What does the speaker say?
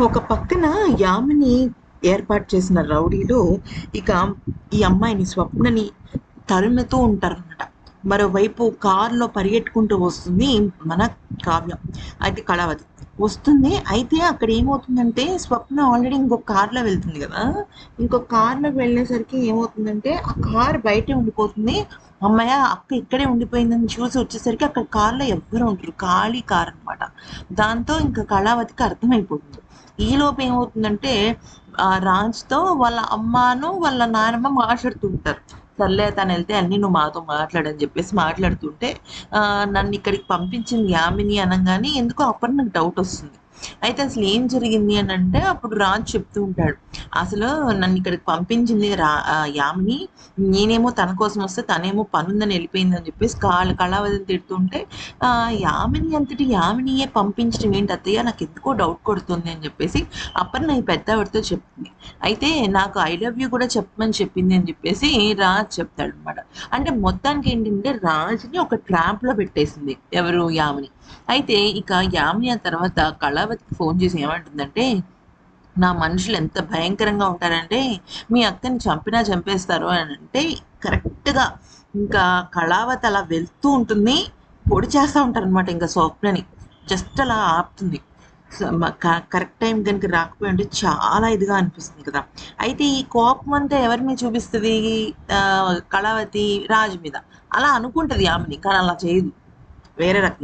ఒక పక్కన యామిని ఏర్పాటు చేసిన రౌడీలు ఇక ఈ అమ్మాయిని స్వప్నని తరుముతూ ఉంటారనమాట మరోవైపు కారులో పరిగెట్టుకుంటూ వస్తుంది మన కావ్యం. అయితే కళావతి వస్తుంది. అయితే అక్కడ ఏమవుతుందంటే స్వప్న ఆల్రెడీ ఇంకొక కార్లో వెళ్తుంది కదా. ఇంకొక కార్లో వెళ్ళేసరికి ఏమవుతుందంటే ఆ కార్ బయటే ఉండిపోతుంది. అమ్మాయి అక్క ఇక్కడే ఉండిపోయిందని చూసి వచ్చేసరికి అక్కడ కార్లో ఎవ్వరు ఉంటారు ఖాళీ కార్ అనమాట దాంతో ఇంకా కళావతికి అర్థమైపోతుంది. ఈలోపు ఏమవుతుందంటే ఆ రాజ్తో వాళ్ళ అమ్మను వాళ్ళ నాన్నమ్మ మాట్లాడుతూ ఉంటారు సర్లే తను వెళ్తే అన్ని నువ్వు మాతో మాట్లాడని చెప్పేసి మాట్లాడుతుంటే ఆ, నన్ను ఇక్కడికి పంపించింది యామిని అనగానే ఎందుకో అప్పుడు నాకు డౌట్ వస్తుంది. అయితే అసలు ఏం జరిగింది అని అంటే అప్పుడు రాజు చెప్తూ ఉంటాడు అసలు నన్ను ఇక్కడికి పంపించింది రా ఆ, యామిని. నేనేమో తన కోసం వస్తే తనేమో పనుందని వెళ్ళిపోయింది అని చెప్పేసి కాళ్ళ కళావధిని తిడుతుంటే ఆ, యామిని అంతటి యామినియే పంపించడం ఏంటి అత్తయ్య? నాకు ఎందుకో డౌట్ కొడుతుంది అని చెప్పేసి అప్పటి నా పెద్దవాడితో చెప్తుంది అయితే నాకు ఐ లవ్ యూ కూడా చెప్పమని చెప్పింది అని చెప్పేసి రాజ్ చెప్తాడు అనమాట అంటే మొత్తానికి ఏంటంటే రాజుని ఒక ట్రాప్లో పెట్టేసింది ఎవరు యామిని. అయితే ఇక యామిని ఆ తర్వాత కళ కళావతికి ఫోన్ చేసి ఏమంటుందంటే నా మనుషులు ఎంత భయంకరంగా ఉంటారంటే మీ అక్కని చంపినా చంపేస్తారు అని అంటే కరెక్ట్గా ఇంకా కళావతి అలా వెళ్తూ ఉంటుంది పొడి చేస్తూ ఉంటారు అనమాట ఇంకా స్వప్నని. జస్ట్ అలా ఆపుతుంది. కరెక్ట్ టైం కనుక రాకపోయి ఉంటే చాలా ఇదిగా అనిపిస్తుంది కదా. అయితే ఈ కోపం అంతా ఎవరి మీద చూపిస్తుంది? కళావతి రాజు మీద. అలా అనుకుంటది ఆమెని కానీ అలా చేయదు. వేరే రకంగా.